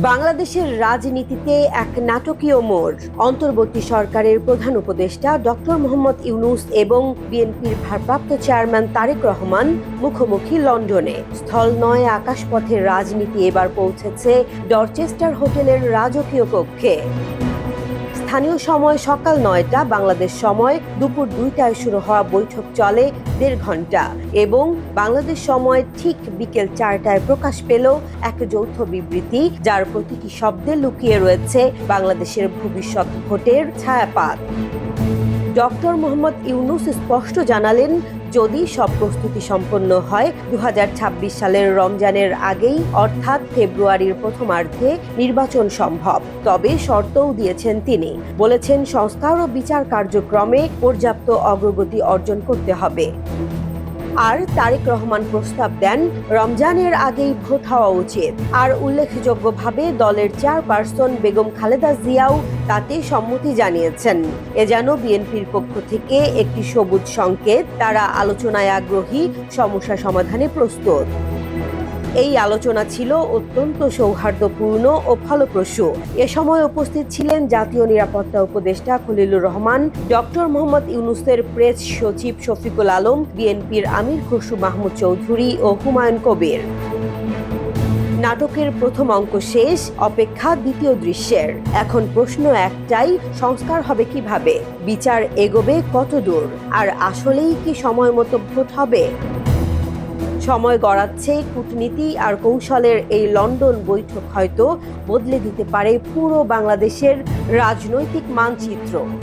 বাংলাদেশের রাজনীতিতে এক নাটকীয় মোড়। অন্তর্বর্তী সরকারের প্রধান উপদেষ্টা ডক্টর মোহাম্মদ ইউনুস এবং বিএনপির ভারপ্রাপ্ত চেয়ারম্যান তারেক রহমান মুখোমুখি লন্ডনে। স্থল নয় আকাশপথের রাজনীতি এবার পৌঁছেছে ডরচেস্টার হোটেলের রাজকীয় কক্ষে। স্থানীয় সময় সকাল নয়টা, বাংলাদেশ সময় দুপুর দুইটায় শুরু হওয়া বৈঠক চলে দেড় ঘণ্টা এবং বাংলাদেশ সময় ঠিক বিকেল চারটায় প্রকাশ পেল এক যৌথ বিবৃতি, যার প্রতিটি শব্দে লুকিয়ে রয়েছে বাংলাদেশের ভবিষ্যৎ ভোটের ছায়াপাত। ডক্টর মোহাম্মদ ইউনুস স্পষ্ট জানালেন, যদি সব প্রস্তুতি সম্পন্ন হয় দু হাজার ছাব্বিশ সালের রমজানের আগেই, অর্থাৎ ফেব্রুয়ারির প্রথমার্ধে নির্বাচন সম্ভব। তবে শর্তও দিয়েছেন তিনি। বলেছেন, সংস্কার ও বিচার কার্যক্রমে পর্যাপ্ত অগ্রগতি অর্জন করতে হবে। আর তারেক রহমান প্রস্তাব দেন, রমজানের আগেই ভোট হওয়া উচিত। আর উল্লেখযোগ্যভাবে দলের চেয়ারপারসন বেগম খালেদা জিয়াও তাতে সম্মতি জানিয়েছেন। এ যেন বিএনপির পক্ষ থেকে একটি সবুজ সংকেত, তারা আলোচনায় আগ্রহী, সমস্যা সমাধানে প্রস্তুত। এই আলোচনা ছিল অত্যন্ত সৌহার্দ্যপূর্ণ ও ফলপ্রসূ। এ সময় উপস্থিত ছিলেন জাতীয় নিরাপত্তা উপদেষ্টা খলিলুর রহমান, ডক্টর মোহাম্মদ ইউনুসের প্রেস সচিব শফিকুল আলম, বিএনপির আমির খসরু মাহমুদ চৌধুরী ও হুমায়ুন কবির। নাটকের প্রথম অঙ্ক শেষ, অপেক্ষা দ্বিতীয় দৃশ্যের। এখন প্রশ্ন একটাই, সংস্কার হবে কীভাবে? বিচার এগোবে কত দূর আর আসলেই কি সময় মতো ভোট হবে? সময় গড়াচ্ছে, কূটনীতি আর কৌশলের এই লন্ডন বৈঠক হয়তো বদলে দিতে পারে পুরো বাংলাদেশের রাজনৈতিক মানচিত্র।